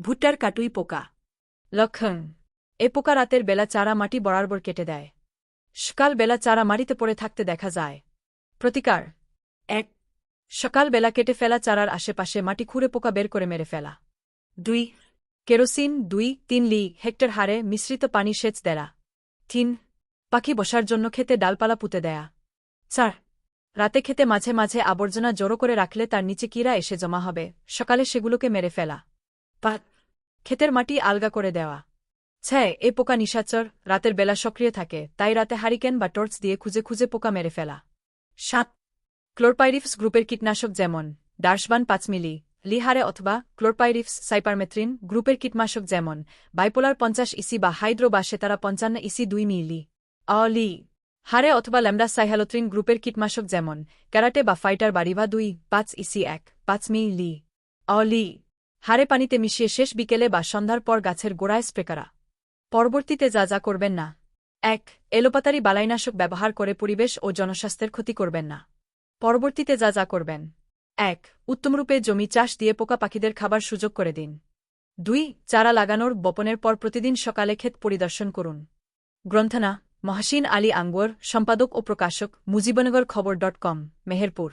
ভুট্টার কাটুই পোকা। লক্ষণ, এ পোকা রাতের বেলা চারা মাটি বরাবর কেটে দেয়। সকাল বেলা চারা মাটিতে পড়ে থাকতে দেখা যায়। প্রতিকার, এক, সকাল বেলা কেটে ফেলা চারার আশেপাশে মাটি খুঁড়ে পোকা বের করে মেরে ফেলা। দুই, কেরোসিন, দুই, তিন লি, হেক্টর হারে মিশ্রিত পানি সেচ দেয়া। তিন, পাখি বসার জন্য খেতে ডালপালা পুঁতে দেয়া। চার, রাতে খেতে মাঝে মাঝে আবর্জনা জড়ো করে রাখলে তার নিচে কিরা এসে জমা হবে। সকালে সেগুলোকে মেরে ফেলা। পাঁচ ক্ষেতের মাটি আলগা করে দেওয়া। ছয় এ পোকা নিশাচর রাতের বেলা সক্রিয় থাকে, তাই রাতে হারিকেন বা টর্চ দিয়ে খুঁজে খুঁজে পোকা মেরে ফেলা। সাত, ক্লোরপাইরিফস গ্রুপের কীটনাশক যেমন ডার্সবান পাঁচ মিলি, লিহারে অথবা ক্লোরপাইরিফস সাইপারমেথ্রিন গ্রুপের কীটনাশক যেমন, বাইপোলার পঞ্চাশ ইসি বা হাইড্রো বা সেতারা পঞ্চান্ন ইসি দুই মিলি। অলি হারে অথবা ল্যামডা সাইহ্যালোত্রিন গ্রুপের কীটনাশক যেমন, ক্যারাটে বা ফাইটার বাড়িবা দুই, পাঁচ ইসি এক, পাঁচ মিলি। অলি হারে পানিতে মিশিয়ে শেষ বিকেলে বা সন্ধ্যার পর গাছের গোড়ায় স্প্রে করা। পরবর্তীতে যা যা করবেন না। এক, এলোপাতারি বালাইনাশক ব্যবহার করে পরিবেশ ও জনস্বাস্থ্যের ক্ষতি করবেন না। পরবর্তীতে যা যা করবেন। এক, উত্তমরূপে জমি চাষ দিয়ে পোকা পাখিদের খাবার সুযোগ করে দিন। দুই, চারা লাগানোর বপনের পর প্রতিদিন সকালে ক্ষেত পরিদর্শন করুন। গ্রন্থনা, মহাসিন আলী আঙ্গুয়ার সম্পাদক ও প্রকাশক, মুজিবনগর খবর ডট কম, মেহেরপুর।